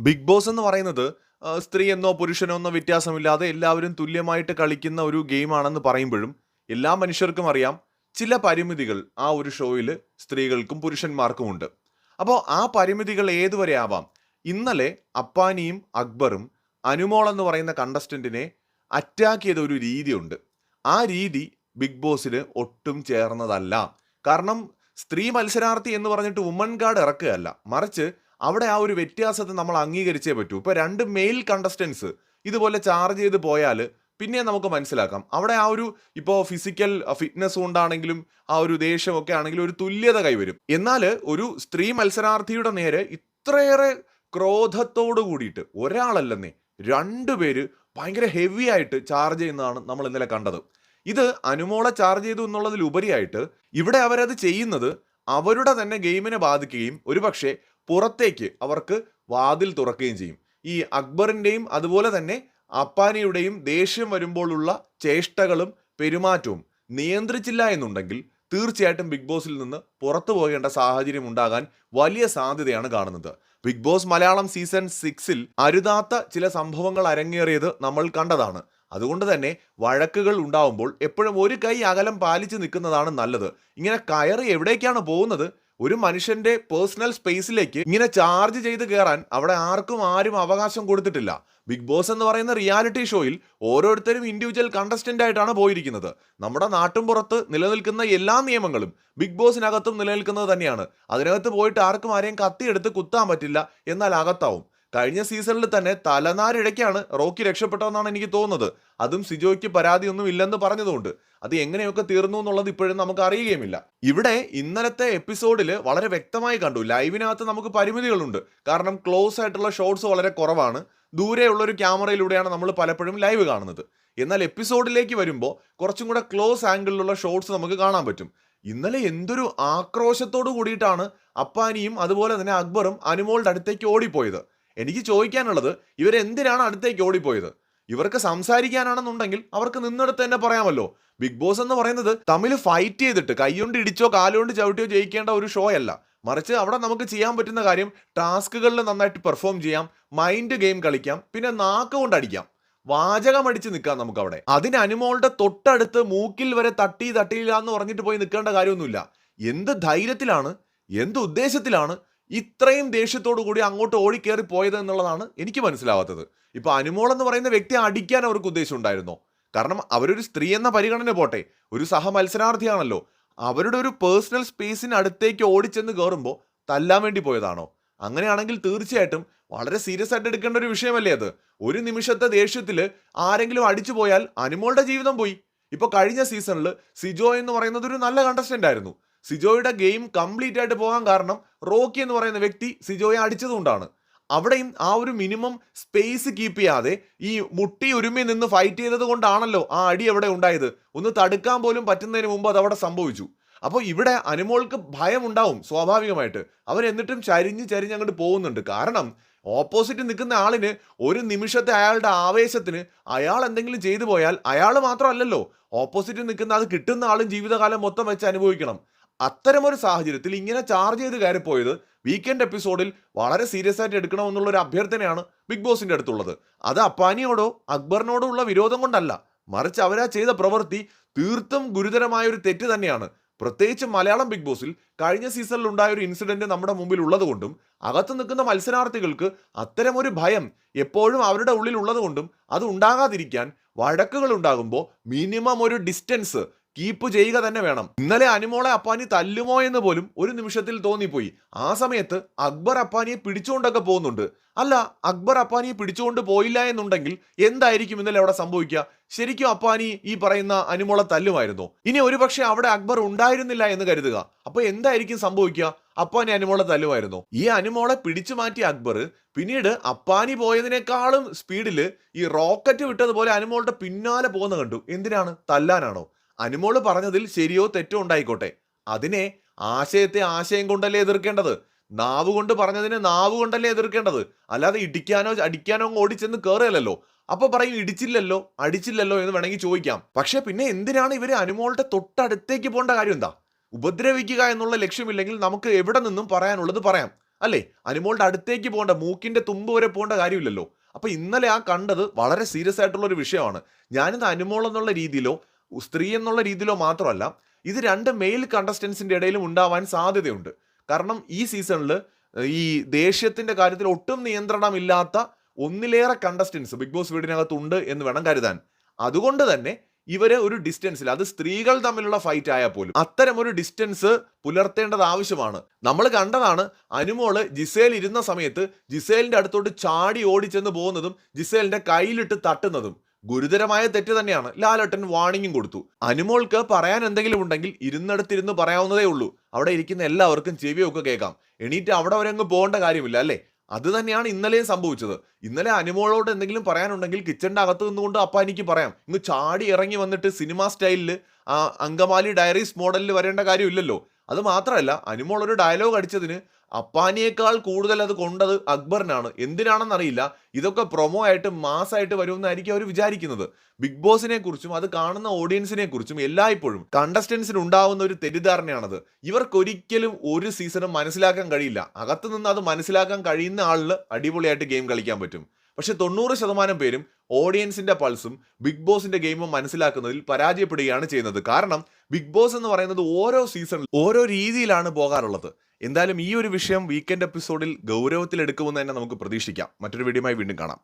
Big boss എന്ന് പറയുന്നത് സ്ത്രീ എന്നോ പുരുഷനോ എന്നോ വ്യത്യാസമില്ലാതെ എല്ലാവരും തുല്യമായിട്ട് കളിക്കുന്ന ഒരു ഗെയിമാണെന്ന് പറയുമ്പോഴും എല്ലാ മനുഷ്യർക്കും അറിയാം ചില പരിമിതികൾ ആ ഒരു ഷോയിൽ സ്ത്രീകൾക്കും പുരുഷന്മാർക്കും ഉണ്ട്. അപ്പോൾ ആ പരിമിതികൾ ഏതുവരെ ആവാം? ഇന്നലെ അപ്പാനിയും അക്ബറും അനുമോൾ എന്ന് പറയുന്ന കണ്ടസ്റ്റന്റിനെ അറ്റാക്ക് ചെയ്ത ഒരു രീതിയുണ്ട്. ആ രീതി ബിഗ് ബോസിന് ഒട്ടും ചേർന്നതല്ല. കാരണം സ്ത്രീ മത്സരാർത്ഥി എന്ന് പറഞ്ഞിട്ട് വുമൺ ഗാർഡ് ഇറക്കുകയല്ല. മറിച്ച് അവിടെ ആ ഒരു വ്യത്യാസത്തെ നമ്മൾ അംഗീകരിച്ചേ പറ്റൂ. ഇപ്പോൾ രണ്ട് മെയിൽ കണ്ടസ്റ്റൻസ് ഇതുപോലെ ചാർജ് ചെയ്ത് പോയാൽ പിന്നെ നമുക്ക് മനസ്സിലാക്കാം. അവിടെ ആ ഒരു ഇപ്പോൾ ഫിസിക്കൽ ഫിറ്റ്നസ് കൊണ്ടാണെങ്കിലും ആ ഒരു ദേഷ്യമൊക്കെ ആണെങ്കിലും ഒരു തുല്യത കൈവരും. എന്നാൽ ഒരു സ്ത്രീ മത്സരാർത്ഥിയുടെ നേരെ ഇത്രയേറെ ക്രോധത്തോട് കൂടിയിട്ട് ഒരാളല്ലെന്നേ രണ്ടുപേര് ഭയങ്കര ഹെവി ആയിട്ട് ചാർജ് ചെയ്യുന്നതാണ് നമ്മൾ ഇന്നലെ കണ്ടത്. ഇത് അനുമോളെ ചാർജ് ചെയ്തു എന്നുള്ളതിലുപരിയായിട്ട് ഇവിടെ അവരത് ചെയ്യുന്നത് അവരുടെ തന്നെ ഗെയിമിനെ ബാധിക്കുകയും ഒരുപക്ഷെ പുറത്തേക്ക് അവർക്ക് വാതിൽ തുറക്കുകയും ചെയ്യും. ഈ അക്ബറിന്റെയും അതുപോലെ തന്നെ അപ്പാനിയുടെയും ദേഷ്യം വരുമ്പോഴുള്ള ചേഷ്ടകളും പെരുമാറ്റവും നിയന്ത്രിച്ചില്ല എന്നുണ്ടെങ്കിൽ തീർച്ചയായിട്ടും ബിഗ് ബോസിൽ നിന്ന് പുറത്തു പോകേണ്ട സാഹചര്യം ഉണ്ടാകാൻ വലിയ സാധ്യതയാണ് കാണുന്നത്. ബിഗ് ബോസ് മലയാളം സീസൺ സിക്സിൽ അരുതാത്ത ചില സംഭവങ്ങൾ അരങ്ങേറിയത് നമ്മൾ കണ്ടതാണ്. അതുകൊണ്ട് തന്നെ വഴക്കുകൾ ഉണ്ടാവുമ്പോൾ എപ്പോഴും ഒരു കൈ അകലം പാലിച്ച് നിൽക്കുന്നതാണ് നല്ലത്. ഇങ്ങനെ കയറി എവിടേക്കാണ് പോകുന്നത്? ഒരു മനുഷ്യന്റെ പേഴ്സണൽ സ്പേസിലേക്ക് ഇങ്ങനെ ചാർജ് ചെയ്ത് കയറാൻ അവിടെ ആർക്കും ആരും അവകാശം കൊടുത്തിട്ടില്ല. ബിഗ് ബോസ് എന്ന് പറയുന്ന റിയാലിറ്റി ഷോയിൽ ഓരോരുത്തരും ഇൻഡിവിജ്വൽ കണ്ടസ്റ്റന്റ് ആയിട്ടാണ് പോയിരിക്കുന്നത്. നമ്മുടെ നാട്ടും പുറത്ത് നിലനിൽക്കുന്ന എല്ലാ നിയമങ്ങളും ബിഗ് ബോസിനകത്തും നിലനിൽക്കുന്നത് തന്നെയാണ്. അതിനകത്ത് പോയിട്ട് ആർക്കും ആരെയും കത്തിയെടുത്ത് കുത്താൻ പറ്റില്ല എന്നാൽ അകത്താവും. കഴിഞ്ഞ സീസണിൽ തന്നെ തലനാരിഴയ്ക്കാണ് റോക്കി രക്ഷപ്പെട്ടതെന്നാണ് എനിക്ക് തോന്നുന്നത്. അതും സിജോയ്ക്ക് പരാതിയൊന്നും ഇല്ലെന്ന് പറഞ്ഞതുകൊണ്ട്. അത് എങ്ങനെയൊക്കെ തീർന്നു എന്നുള്ളത് ഇപ്പോഴും നമുക്ക് അറിയുകയുമില്ല. ഇവിടെ ഇന്നലത്തെ എപ്പിസോഡിൽ വളരെ വ്യക്തമായി കണ്ടു. ലൈവിനകത്ത് നമുക്ക് പരിമിതികളുണ്ട്. കാരണം ക്ലോസ് ആയിട്ടുള്ള ഷോട്ട്സ് വളരെ കുറവാണ്. ദൂരെയുള്ളൊരു ക്യാമറയിലൂടെയാണ് നമ്മൾ പലപ്പോഴും ലൈവ് കാണുന്നത്. എന്നാൽ എപ്പിസോഡിലേക്ക് വരുമ്പോൾ കുറച്ചും കൂടെ ക്ലോസ് ആംഗിളിലുള്ള ഷോട്ട്സ് നമുക്ക് കാണാൻ പറ്റും. ഇന്നലെ എന്തൊരു ആക്രോശത്തോടു കൂടിയിട്ടാണ് അപ്പാനിയും അതുപോലെ തന്നെ അക്ബറും അനുമോളുടെ അടുത്തേക്ക് ഓടിപ്പോയത്. എനിക്ക് ചോദിക്കാനുള്ളത് ഇവരെന്തിനാണ് അടുത്തേക്ക് ഓടിപ്പോയത്? ഇവർക്ക് സംസാരിക്കാനാണെന്നുണ്ടെങ്കിൽ അവർക്ക് നിന്നെടുത്ത് തന്നെ പറയാമല്ലോ. ബിഗ് ബോസ് എന്ന് പറയുന്നത് തമ്മിൽ ഫൈറ്റ് ചെയ്തിട്ട് കൈകൊണ്ട് ഇടിച്ചോ കാലുകൊണ്ട് ചവിട്ടിയോ ജയിക്കേണ്ട ഒരു ഷോ അല്ല. മറിച്ച് അവിടെ നമുക്ക് ചെയ്യാൻ പറ്റുന്ന കാര്യം ടാസ്കുകളിൽ നന്നായിട്ട് പെർഫോം ചെയ്യാം മൈൻഡ് ഗെയിം കളിക്കാം പിന്നെ നാക്ക് കൊണ്ട് അടിക്കാം. വാചകം അടിച്ച് നിൽക്കാം നമുക്ക് അവിടെ അതിന് അനുമോളുടെ തൊട്ടടുത്ത് മൂക്കിൽ വരെ തട്ടി തട്ടിയില്ല എന്ന് പറഞ്ഞിട്ട് പോയി നിൽക്കേണ്ട കാര്യമൊന്നുമില്ല. എന്ത് ധൈര്യത്തിലാണ്? എന്ത് ഉദ്ദേശത്തിലാണ്? ഇത്രയും ദേഷ്യത്തോടു കൂടി അങ്ങോട്ട് ഓടിക്കേറി പോയത് എന്നുള്ളതാണ് എനിക്ക് മനസ്സിലാവാത്തത്. ഇപ്പൊ അനുമോൾ എന്ന് പറയുന്ന വ്യക്തിയെ അടിക്കാൻ അവർക്ക് ഉദ്ദേശം ഉണ്ടായിരുന്നോ? കാരണം അവരൊരു സ്ത്രീ എന്ന പരിഗണന പോട്ടെ ഒരു സഹ മത്സരാർത്ഥിയാണല്ലോ അവരുടെ ഒരു പേഴ്സണൽ സ്പേസിന് അടുത്തേക്ക് ഓടിച്ചെന്ന് കയറുമ്പോൾ തല്ലാൻ വേണ്ടി പോയതാണോ? അങ്ങനെയാണെങ്കിൽ തീർച്ചയായിട്ടും വളരെ സീരിയസ് ആയിട്ട് എടുക്കേണ്ട ഒരു വിഷയമല്ലേ അത്? ഒരു നിമിഷത്തെ ദേഷ്യത്തിൽ ആരെങ്കിലും അടിച്ചു പോയാൽ അനുമോളുടെ ജീവിതം പോയി. ഇപ്പൊ കഴിഞ്ഞ സീസണിൽ സിജോ എന്ന് പറയുന്നത് ഒരു നല്ല കണ്ടസ്റ്റന്റ് ആയിരുന്നു. സിജോയുടെ ഗെയിം കംപ്ലീറ്റ് ആയിട്ട് പോകാൻ കാരണം റോക്കി എന്ന് പറയുന്ന വ്യക്തി സിജോയെ അടിച്ചതുകൊണ്ടാണ്. അവിടെയും ആ ഒരു മിനിമം സ്പേസ് കീപ്പ് ചെയ്യാതെ ഈ മുട്ടി ഒരുമി നിന്ന് ഫൈറ്റ് ചെയ്തത് കൊണ്ടാണല്ലോ ആ അടി അവിടെ ഉണ്ടായത്. ഒന്ന് തടുക്കാൻ പോലും പറ്റുന്നതിന് മുമ്പ് അത് അവിടെ സംഭവിച്ചു. അപ്പോൾ ഇവിടെ അനുമോൾക്ക് ഭയം ഉണ്ടാവും സ്വാഭാവികമായിട്ട് അവരെന്നിട്ടും ചരിഞ്ഞ് ചരിഞ്ഞ് അങ്ങോട്ട് പോകുന്നുണ്ട്. കാരണം ഓപ്പോസിറ്റ് നിൽക്കുന്ന ആളിന് ഒരു നിമിഷത്തെ അയാളുടെ ആവേശത്തിന് അയാൾ എന്തെങ്കിലും ചെയ്തു പോയാൽ അയാൾ മാത്രമല്ലല്ലോ. ഓപ്പോസിറ്റ് നിൽക്കുന്ന അത് കിട്ടുന്ന ആളും ജീവിതകാലം മൊത്തം വെച്ച് അനുഭവിക്കണം. അത്തരമൊരു സാഹചര്യത്തിൽ ഇങ്ങനെ ചാർജ് ചെയ്ത് പോയത് വീക്കെൻഡ് എപ്പിസോഡിൽ വളരെ സീരിയസ് ആയിട്ട് എടുക്കണമെന്നുള്ള ഒരു അഭ്യർത്ഥനയാണ് ബിഗ് ബോസിന്റെ അടുത്തുള്ളത്. അത് അപ്പാനിയോടോ അക്ബറിനോടോ ഉള്ള വിരോധം കൊണ്ടല്ല. മറിച്ച് അവരാ ചെയ്ത പ്രവൃത്തി തീർത്തും ഗുരുതരമായ ഒരു തെറ്റ് തന്നെയാണ്. പ്രത്യേകിച്ച് മലയാളം ബിഗ് ബോസിൽ കഴിഞ്ഞ സീസണിൽ ഉണ്ടായ ഒരു ഇൻസിഡന്റ് നമ്മുടെ മുമ്പിൽ ഉള്ളതുകൊണ്ടും അകത്ത് നിൽക്കുന്ന മത്സരാർത്ഥികൾക്ക് അത്തരമൊരു ഭയം എപ്പോഴും അവരുടെ ഉള്ളിൽ ഉള്ളതുകൊണ്ടും അത് ഉണ്ടാകാതിരിക്കാൻ വഴക്കുകൾ ഉണ്ടാകുമ്പോൾ മിനിമം ഒരു ഡിസ്റ്റൻസ് കീപ്പ് ചെയ്യുക തന്നെ വേണം. ഇന്നലെ അനുമോളെ അപ്പാനി തല്ലുമോ എന്ന് പോലും ഒരു നിമിഷത്തിൽ തോന്നിപ്പോയി. ആ സമയത്ത് അക്ബർ അപ്പാനിയെ പിടിച്ചുകൊണ്ടൊക്കെ പോകുന്നുണ്ട്. അല്ല അക്ബർ അപ്പാനിയെ പിടിച്ചുകൊണ്ട് പോയില്ല എന്നുണ്ടെങ്കിൽ എന്തായിരിക്കും ഇന്നലെ അവിടെ സംഭവിക്കുക? ശരിക്കും അപ്പാനി ഈ പറയുന്ന അനുമോളെ തല്ലുമായിരുന്നു? ഇനി ഒരുപക്ഷെ അവിടെ അക്ബർ ഉണ്ടായിരുന്നില്ല എന്ന് കരുതുക. അപ്പൊ എന്തായിരിക്കും സംഭവിക്കുക? അപ്പാനി അനുമോളെ തല്ലുമായിരുന്നു? ഈ അനുമോളെ പിടിച്ചു മാറ്റിയ അക്ബർ പിന്നീട് അപ്പാനി പോയതിനേക്കാളും സ്പീഡിൽ ഈ റോക്കറ്റ് വിട്ടതുപോലെ അനുമോളുടെ പിന്നാലെ പോകുന്ന കണ്ടു. എന്തിനാണ്? തല്ലാനാണോ? അനുമോൾ പറഞ്ഞതിൽ ശരിയോ തെറ്റോ ഉണ്ടായിക്കോട്ടെ. അതിനെ ആശയത്തെ ആശയം കൊണ്ടല്ലേ എതിർക്കേണ്ടത്? നാവ് കൊണ്ട് പറഞ്ഞതിനെ നാവ് കൊണ്ടല്ലേ എതിർക്കേണ്ടത്? അല്ലാതെ ഇടിക്കാനോ അടിക്കാനോ ഓടിച്ചെന്ന് കയറുകയല്ലോ അപ്പൊ പറയും ഇടിച്ചില്ലല്ലോ അടിച്ചില്ലല്ലോ എന്ന് വേണമെങ്കിൽ ചോദിക്കാം. പക്ഷെ പിന്നെ എന്തിനാണ് ഇവർ അനുമോളുടെ തൊട്ടടുത്തേക്ക് പോകേണ്ട കാര്യം എന്താ? ഉപദ്രവിക്കുക എന്നുള്ള ലക്ഷ്യമില്ലെങ്കിൽ നമുക്ക് എവിടെ നിന്നും പറയാനുള്ളത് പറയാം. അല്ലേ? അനുമോളുടെ അടുത്തേക്ക് പോകേണ്ട മൂക്കിന്റെ തുമ്പ് വരെ പോകേണ്ട കാര്യമില്ലല്ലോ. അപ്പൊ ഇന്നലെ ആ കണ്ടത് വളരെ സീരിയസ് ആയിട്ടുള്ള ഒരു വിഷയമാണ്. ഞാനിത് അനുമോൾ എന്നുള്ള രീതിയിലോ സ്ത്രീ എന്നുള്ള രീതിയിലോ മാത്രമല്ല ഇത് രണ്ട് മെയിൽ കണ്ടസ്റ്റൻസിന്റെ ഇടയിലും ഉണ്ടാവാൻ സാധ്യതയുണ്ട്. കാരണം ഈ സീസണിൽ ഈ ദേഷ്യത്തിന്റെ കാര്യത്തിൽ ഒട്ടും നിയന്ത്രണമില്ലാത്ത ഒന്നിലേറെ കണ്ടസ്റ്റൻസ് ബിഗ് ബോസ് വീടിനകത്തുണ്ട് എന്ന് വേണം കരുതാൻ. അതുകൊണ്ട് തന്നെ ഇവരെ ഒരു ഡിസ്റ്റൻസിൽ അത് സ്ത്രീകൾ തമ്മിലുള്ള ഫൈറ്റ് ആയാൽ പോലും അത്തരം ഒരു ഡിസ്റ്റൻസ് പുലർത്തേണ്ടത് ആവശ്യമാണ്. നമ്മൾ കണ്ടതാണ് അനുമോൾ ജിസേൽ ഇരുന്ന സമയത്ത് ജിസേലിന്റെ അടുത്തോട്ട് ചാടി ഓടിച്ചെന്ന് പോകുന്നതും ജിസേലിന്റെ കയ്യിലിട്ട് തട്ടുന്നതും. ഗുരുതരമായ തെറ്റ് തന്നെയാണ്. ലാലട്ടൻ വാണിംഗും കൊടുത്തു. അനുമോൾക്ക് പറയാൻ എന്തെങ്കിലും ഉണ്ടെങ്കിൽ ഇരുന്നിടത്തിരുന്ന് പറയാവുന്നതേ ഉള്ളൂ. അവിടെ ഇരിക്കുന്ന എല്ലാവർക്കും ചെവിയൊക്കെ കേൾക്കാം. എണീറ്റ് അവിടെ വരെ അങ്ങ് പോകേണ്ട കാര്യമില്ല അല്ലേ? അത് തന്നെയാണ് ഇന്നലെയും സംഭവിച്ചത്. ഇന്നലെ അനുമോളോട് എന്തെങ്കിലും പറയാനുണ്ടെങ്കിൽ കിച്ചണിന്റെ അകത്ത് നിന്നുകൊണ്ട് അപ്പ എനിക്ക് പറയാം. ഇങ്ങ് ചാടി ഇറങ്ങി വന്നിട്ട് സിനിമ സ്റ്റൈലിൽ ആ അങ്കമാലി ഡയറീസ് മോഡലിൽ വരേണ്ട കാര്യമില്ലല്ലോ. അത് മാത്രമല്ല അനുമോൾ ഒരു ഡയലോഗ് അടിച്ചതിന് അപ്പാനിയേക്കാൾ കൂടുതൽ അത് കൊണ്ടത് അക്ബറിനാണ്. എന്തിനാണെന്നറിയില്ല. ഇതൊക്കെ പ്രൊമോ ആയിട്ട് മാസമായിട്ട് വരുമെന്നായിരിക്കും അവർ വിചാരിക്കുന്നത്. ബിഗ് ബോസിനെ കുറിച്ചും അത് കാണുന്ന ഓഡിയൻസിനെ കുറിച്ചും എല്ലായ്പ്പോഴും കണ്ടസ്റ്റൻസിന് ഉണ്ടാവുന്ന ഒരു തെറ്റിദ്ധാരണയാണത്. ഇവർക്കൊരിക്കലും ഒരു സീസണും മനസ്സിലാക്കാൻ കഴിയില്ല. അകത്ത് നിന്ന് അത് മനസ്സിലാക്കാൻ കഴിയുന്ന ആളിന് അടിപൊളിയായിട്ട് ഗെയിം കളിക്കാൻ പറ്റും. പക്ഷെ തൊണ്ണൂറ് ശതമാനം പേരും ഓഡിയൻസിന്റെ പൾസും ബിഗ് ബോസിന്റെ ഗെയിമും മനസ്സിലാക്കുന്നതിൽ പരാജയപ്പെടുകയാണ് ചെയ്യുന്നത്. കാരണം ബിഗ് ബോസ് എന്ന് പറയുന്നത് ഓരോ സീസണിൽ ഓരോ രീതിയിലാണ് പോകാറുള്ളത്. എന്തായാലും ഈ ഒരു വിഷയം വീക്കെൻഡ് എപ്പിസോഡിൽ ഗൗരവത്തിൽ എടുക്കുമെന്ന് തന്നെ നമുക്ക് പ്രതീക്ഷിക്കാം. മറ്റൊരു വീഡിയോയുമായി വീണ്ടും കാണാം.